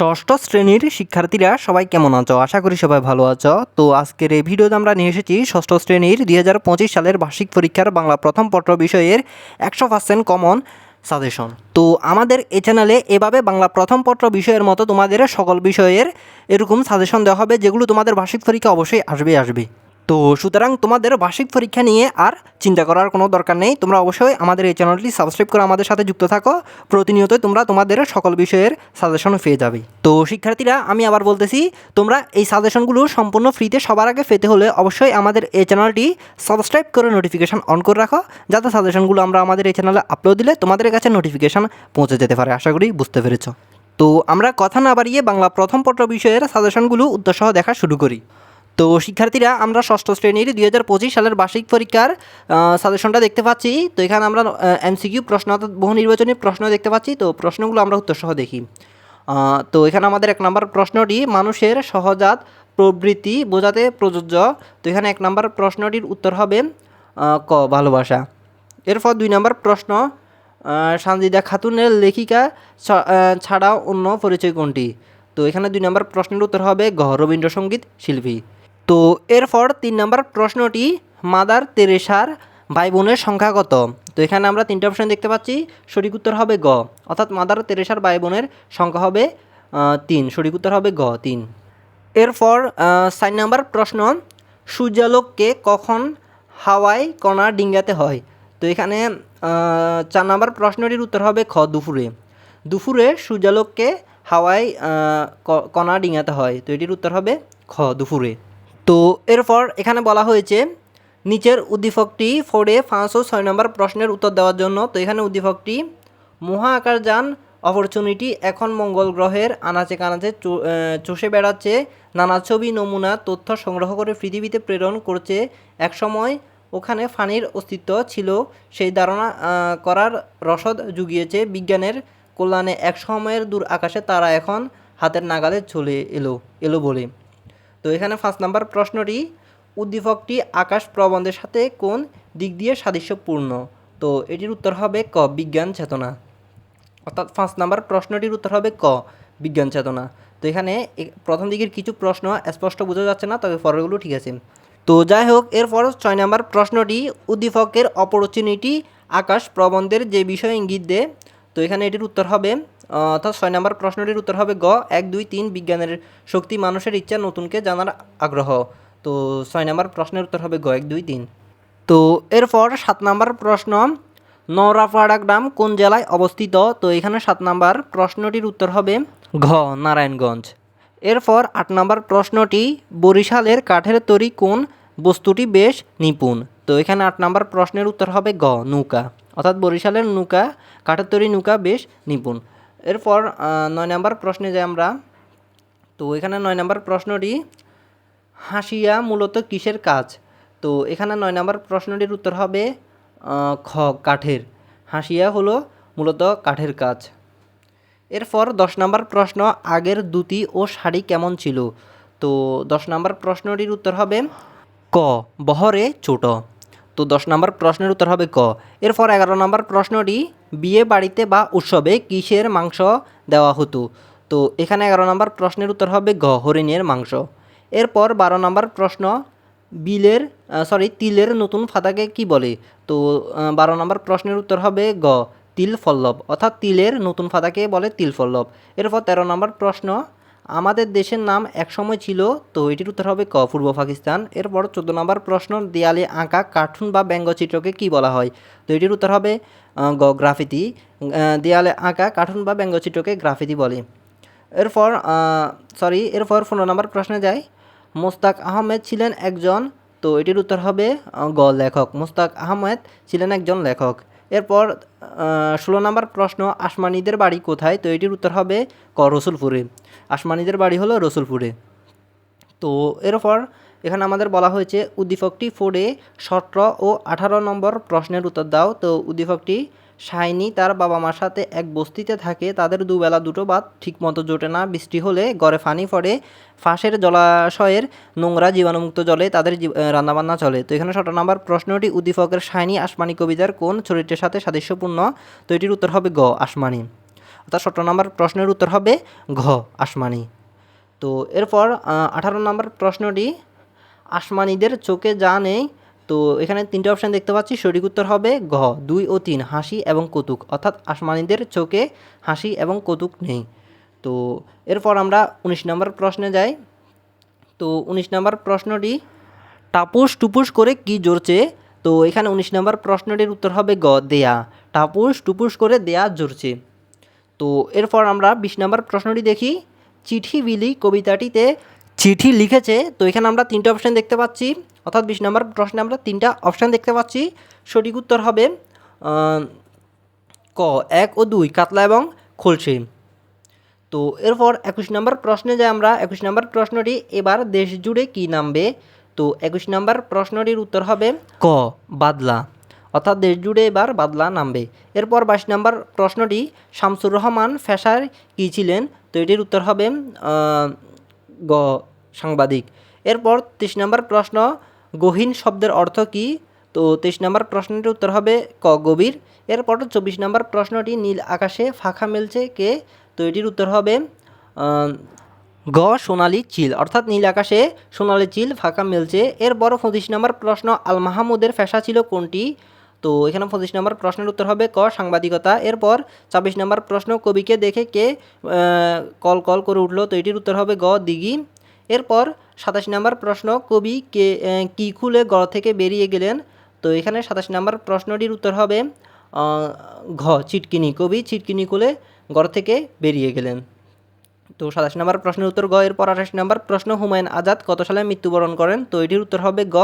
ষষ্ঠ শ্রেণির শিক্ষার্থীরা সবাই কেমন আছো? আশা করি সবাই ভালো আছো। তো আজকের এই ভিডিওতে আমরা নিয়ে এসেছি ষষ্ঠ শ্রেণির দুই হাজার পঁচিশ সালের বার্ষিক পরীক্ষার বাংলা প্রথম পত্র বিষয়ের একশো পার্সেন্ট কমন সাজেশন তো আমাদের এই চ্যানেলে এভাবে বাংলা প্রথম পত্র বিষয়ের মতো তোমাদের সকল বিষয়ের এরকম সাজেশন দেওয়া হবে, যেগুলো তোমাদের বার্ষিক পরীক্ষা অবশ্যই আসবে আসবে তো সুতরাং তোমাদের বার্ষিক পরীক্ষা নিয়ে আর চিন্তা করার কোনো দরকার নেই। তোমরা অবশ্যই আমাদের এই চ্যানেলটি সাবস্ক্রাইব করে আমাদের সাথে যুক্ত থাকো। প্রতিনিয়তই তোমরা তোমাদের সকল বিষয়ের সাজেশন পেয়ে যাবে। তো শিক্ষার্থীরা, আমি আবার বলতেছি, তোমরা এই সাজেশনগুলো সম্পূর্ণ ফ্রিতে সবার আগে পেতে হলে অবশ্যই আমাদের এই চ্যানেলটি সাবস্ক্রাইব করে নোটিফিকেশান অন করে রাখো। যাতে সাজেশনগুলো আমরা আমাদের এই চ্যানেলে আপলোড দিলে তোমাদের কাছে নোটিফিকেশান পৌঁছে যেতে পারে। আশা করি বুঝতে পেরেছ। তো আমরা কথা না বাড়িয়ে বাংলা প্রথম পত্র বিষয়ের সাজেশনগুলো উদ্দেশ্য দেখা শুরু করি। তো শিক্ষার্থীরা, আমরা ষষ্ঠ শ্রেণির দুই হাজার পঁচিশ সালের বার্ষিক পরীক্ষার সাজেশনটা দেখতে পাচ্ছি। তো এখানে আমরা এমসিকিউ প্রশ্ন বহু নির্বাচনী প্রশ্ন দেখতে পাচ্ছি। তো প্রশ্নগুলো আমরা উত্তরসহ দেখি। তো এখানে আমাদের এক নম্বর প্রশ্নটি, মানুষের সহজাত প্রবৃত্তি বোঝাতে প্রযোজ্য। তো এখানে এক নম্বর প্রশ্নটির উত্তর হবে ক, ভালোবাসা। এরপর দুই নম্বর প্রশ্ন সানজিদা খাতুনের লেখিকা ছা- ছাড়াও অন্য পরিচয় কোনটি? তো এখানে দুই নম্বর প্রশ্নের উত্তর হবে, গ রবীন্দ্রসঙ্গীত শিল্পী। তো এরপর তিন নম্বর প্রশ্নটি, মাদার তেরেসার ভাই বোনের সংখ্যা কত তো এখানে আমরা তিনটে অপশন দেখতে পাচ্ছি, সঠিক উত্তর হবে গ। অর্থাৎ মাদার তেরেসার ভাই বোনের সংখ্যা হবে তিন। সঠিক উত্তর হবে গ, তিন। এরপর চার নাম্বার প্রশ্ন, সূর্যালোককে কখন হাওয়ায় কণা ডিঙ্গাতে হয়? তো এখানে চার নাম্বার প্রশ্নটির উত্তর হবে খ, দুপুরে। দুপুরে সূর্যালোককে হাওয়ায় কণা ডিঙাতে হয়। তো এটির উত্তর হবে খ, দুপুরে। তো এরপর এখানে বলা হয়েছে, নিচের উদ্দীপকটি ফোরে পাঁচ ও ছয় নম্বর প্রশ্নের উত্তর দেওয়ার জন্য। তো এখানে উদ্দীপকটি মহাকাশযান অপরচুনিটি এখন মঙ্গল গ্রহের আনাচে কানাচে চষে বেড়াচ্ছে, নানা ছবি, নমুনা, তথ্য সংগ্রহ করে পৃথিবীতে প্রেরণ করছে। একসময় ওখানে ফানির অস্তিত্ব ছিল, সেই ধারণা করার রসদ জুগিয়েছে। বিজ্ঞানের কল্যাণে এক সময়ের দূর আকাশে তারা এখন হাতের নাগালে চলে এলো এলো বলে। তো এখানে পাঁচ নাম্বার প্রশ্নটি, উদ্দীপকটি আকাশ প্রবন্ধের সাথে কোন দিক দিয়ে সাদৃশ্যপূর্ণ? তো এটির উত্তর হবে ক, বিজ্ঞান চেতনা। অর্থাৎ পাঁচ নাম্বার প্রশ্নটির উত্তর হবে ক, বিজ্ঞান চেতনা। তো এখানে প্রথম দিকের কিছু প্রশ্ন স্পষ্ট বোঝা যাচ্ছে না, তবে পরেরগুলো ঠিক আছে। তো যাই হোক, এরপর ছয় নাম্বার প্রশ্নটি, উদ্দীপকের অপরচুনিটি আকাশ প্রবন্ধের যে বিষয় ইঙ্গিত দেয়, তো এখানে এটির উত্তর হবে অর্থাৎ ছয় নম্বর প্রশ্নটির উত্তর হবে গ। এক, দুই, তিন, বিজ্ঞানের শক্তি, মানুষের ইচ্ছা, নতুনকে জানার আগ্রহ। তো ছয় নম্বর প্রশ্নের উত্তর হবে গ, এক, দুই, তিন। তো এরপর সাত নম্বর প্রশ্ন, নওরাপাড়া গ্রাম কোন জেলায় অবস্থিত? তো এখানে সাত নম্বর প্রশ্নটির উত্তর হবে ঘ, নারায়ণগঞ্জ। এরপর আট নম্বর প্রশ্নটি, বরিশালের কাঠের তৈরি কোন বস্তুটি বেশ নিপুণ? তো এখানে আট নম্বর প্রশ্নের উত্তর হবে গ, নৌকা। অর্থাৎ বরিশালের নৌকা, কাঠের তৈরি নৌকা বেশ নিপুণ। এরপর নয় নম্বর প্রশ্নে যাই আমরা। তো এখানে নয় নম্বর প্রশ্নটি, হাসিয়া মূলত কিসের কাজ? তো এখানে নয় নম্বর প্রশ্নটির উত্তর হবে খ, কাঠের। হাসিয়া হলো মূলত কাঠের কাজ। এরপর দশ নম্বর প্রশ্ন, আগের দুতি ও শাড়ি কেমন ছিল? তো দশ নম্বর প্রশ্নটির উত্তর হবে, ক, বহরে ছোট। তো দশ নম্বর প্রশ্নের উত্তর হবে ক। এরপর এগারো নম্বর প্রশ্নটি বিয়ে বাড়িতে বা উৎসবে কিসের মাংস দেওয়া হতো? তো এখানে এগারো নম্বর প্রশ্নের উত্তর হবে ঘ, হরিণের মাংস। এরপর বারো নম্বর প্রশ্ন, বিলের সরি তিলের নতুন ফাতাকে কি বলে? তো বারো নম্বর প্রশ্নের উত্তর হবে গ তিল ফল্লব। অর্থাৎ তিলের নতুন ফাতাকে বলে তিল ফল্লব। এরপর তেরো নম্বর প্রশ্ন আমাদের দেশের নাম একসময় ছিল, তো এটির উত্তর হবে ক, পূর্ব পাকিস্তান। এরপর চোদ্দ নম্বর প্রশ্ন, দেয়ালে আঁকা কার্টুন বা ব্যঙ্গচিত্রকে কি বলা হয়? তো এটির উত্তর হবে গ, গ্রাফিতি। দেয়ালে আঁকা কার্টুন বা ব্যঙ্গচিত্রকে গ্রাফিতি বলে। এরপর সরি এরপর পনেরো নম্বর প্রশ্নে যাই। মোস্তাক আহমেদ ছিলেন একজন, তো এটির উত্তর হবে গ, লেখক। মোস্তাক আহমেদ ছিলেন একজন লেখক। এরপর ষোলো নম্বর প্রশ্ন, আসমানিদের বাড়ি কোথায়? তো এটির উত্তর হবে, ক, রসুলপুরে। আসমানিদের বাড়ি হলো রসুলপুরে। তো এরপর এখানে আমাদের বলা হয়েছে, উদ্দীপকটি ফোরে সতেরো ও আঠারো নম্বর প্রশ্নের উত্তর দাও। তো উদ্দীপকটি শাইনি তার বাবা মার সাথে এক বস্তিতে থাকে, তাদের দুবেলা দুটো ভাত ঠিকমতো জোটে না। বৃষ্টি হলে গড়ে ফানি পড়ে, ফাঁসের জলাশয়ের নোংরা জীবাণুমুক্ত জলে তাদের রান্নাবান্না চলে। তো এখানে সতেরো নম্বর প্রশ্নটি, উদ্দীপকের শাইনি আসমানি কবিতার কোন চরিত্রের সাথে সাদৃশ্যপূর্ণ? তো এটির উত্তর হবে গ, আসমানি। অর্থাৎ সতেরো নম্বর প্রশ্নের উত্তর হবে ঘ, আসমানি। তো এরপর আঠারো নম্বর প্রশ্নটি, আসমানিদের চোখে যা নেই, তো এখানে তিনটে অপশান দেখতে পাচ্ছি, সঠিক উত্তর হবে ঘ, দুই ও তিন, হাসি এবং কৌতুক। অর্থাৎ আসমানিদের চোখে হাসি এবং কৌতুক নেই। তো এরপর আমরা উনিশ নম্বর প্রশ্নে যাই। তো উনিশ নম্বর প্রশ্নটি, টাপুস টুপুস করে কি জড়ছে তো এখানে উনিশ নম্বর প্রশ্নটির উত্তর হবে গ, দেয়া। টাপুস টুপুস করে দেয়া জড়ছে তো এরপর আমরা বিশ নম্বর প্রশ্নটি দেখি। চিঠি বিলি কবিতাটিতে চিঠি লিখেছে, তো এখানে আমরা তিনটা অপশান দেখতে পাচ্ছি। অর্থাৎ বিশ নম্বর প্রশ্নে আমরা তিনটা অপশান দেখতে পাচ্ছি। সঠিক উত্তর হবে ক, এক ও দুই, কাতলা এবং খলসি। তো এরপর একুশ নম্বর প্রশ্নে যে আমরা, একুশ নম্বর প্রশ্নটি এবার দেশ জুড়ে কী নামবে? তো একুশ নম্বর প্রশ্নটির উত্তর হবে, ক, বাদলা। অর্থাৎ দেশ জুড়ে এবার বাদলা নামবে। এরপর বাইশ নম্বর প্রশ্নটি, শামসুর রহমান ফেসার কী ছিলেন? তো এটির উত্তর হবে গ, সাংবাদিক। এরপর তেইশ নম্বর প্রশ্ন, গহীন শব্দের অর্থ কী? তো তেইশ নম্বর প্রশ্নটির উত্তর হবে, ক, গভীর। এরপর চব্বিশ নম্বর প্রশ্নটি, নীল আকাশে ফাঁকা মেলছে কে? তো এটির উত্তর হবে গ, সোনালি চিল। অর্থাৎ নীল আকাশে সোনালি চিল ফাঁকা মেলছে। এরপর পঁচিশ নম্বর প্রশ্ন, আল মাহমুদের ফেসা ছিল কোনটি? তো এখানে পঁচিশ নম্বর প্রশ্নের উত্তর হবে ক, সাংবাদিকতা। এরপর ছাব্বিশ নম্বর প্রশ্ন, কবিকে দেখে কে কল কল করে উঠল, তো এটির উত্তর হবে গ, দিঘি। এরপর সাতাশ নম্বর প্রশ্ন, কবি কে কি খুলে ঘর থেকে বেরিয়ে গেলেন? তো এখানে সাতাশ নম্বর প্রশ্নটির উত্তর হবে ঘ চিটকিনি কবি চিটকিনি খুলে গড় থেকে বেরিয়ে গেলেন। তো সাতাশ নম্বর প্রশ্নের উত্তর গ, এরপর আঠাশ নম্বর প্রশ্ন হুমায়ুন আজাদ কত সালে মৃত্যুবরণ করেন? তো এটির উত্তর হবে গ,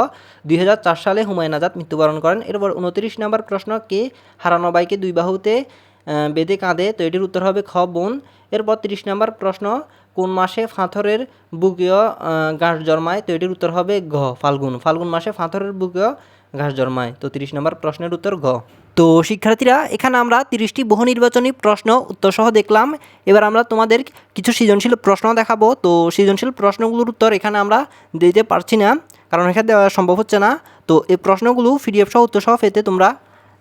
দুই হাজার চার সালে হুমায়ুন আজাদ মৃত্যুবরণ করেন। এরপর উনত্রিশ নম্বর প্রশ্ন, কে হারানো বাইকে দুই বাহুতে বেঁধে কাঁদে তো এটির উত্তর হবে খ, বোন। এরপর তিরিশ নম্বর প্রশ্ন, কোন মাসে ফাথরের বুকেও ঘাস জন্মায়? তো এটির উত্তর হবে ঘ ফাল্গুন। ফাল্গুন মাসে ফাথরের বুকেও ঘাস জন্মায়। তো তিরিশ নম্বর প্রশ্নের উত্তর ঘ। তো শিক্ষার্থীরা, এখানে আমরা তিরিশটি বহু নির্বাচনী প্রশ্ন উত্তরসহ দেখলাম। এবার আমরা তোমাদের কিছু সৃজনশীল প্রশ্ন দেখাবো। তো সৃজনশীল প্রশ্নগুলোর উত্তর এখানে আমরা দিতে পারছি না, কারণ এখানে দেওয়া সম্ভব হচ্ছে না। তো এই প্রশ্নগুলো পিডিএফ সহ, উত্তরসহ পেতে তোমরা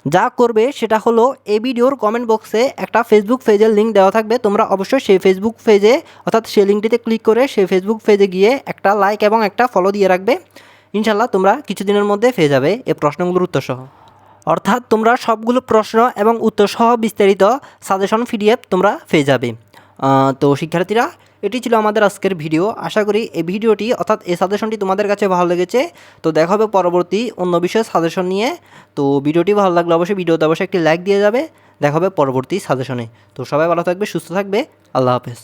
যা করবে সেটা হলো, এই ভিডিওর কমেন্ট বক্সে একটা ফেসবুক পেজের লিঙ্ক দেওয়া থাকবে। তোমরা অবশ্যই সেই ফেসবুক পেজে অর্থাৎ সেই লিঙ্কটিতে ক্লিক করে সেই ফেসবুক পেজে গিয়ে একটা লাইক এবং একটা ফলো দিয়ে রাখবে। ইনশাল্লাহ তোমরা কিছুদিনের মধ্যে পেয়ে যাবে এই প্রশ্নগুলোর উত্তরসহ। অর্থাৎ তোমরা সবগুলো প্রশ্ন এবং উত্তরসহ বিস্তারিত সাজেশন পিডিএফ তোমরা পেয়ে যাবে। তো শিক্ষার্থীরা, এটি ছিল আমাদের আজকের ভিডিও আশা করি এই ভিডিওটি অর্থাৎ এই সাজেশনটি তোমাদের কাছে ভালো লেগেছে। তো দেখা হবে পরবর্তী অন্য বিষয়ে সাজেশন নিয়ে। তো ভিডিওটি ভালো লাগলে অবশ্যই ভিডিওতে অবশ্যই একটি লাইক দিয়ে যাবে। দেখা হবে পরবর্তী সাজেশনে তো সবাই ভালো থাকবে, সুস্থ থাকবে। আল্লাহ হাফেজ।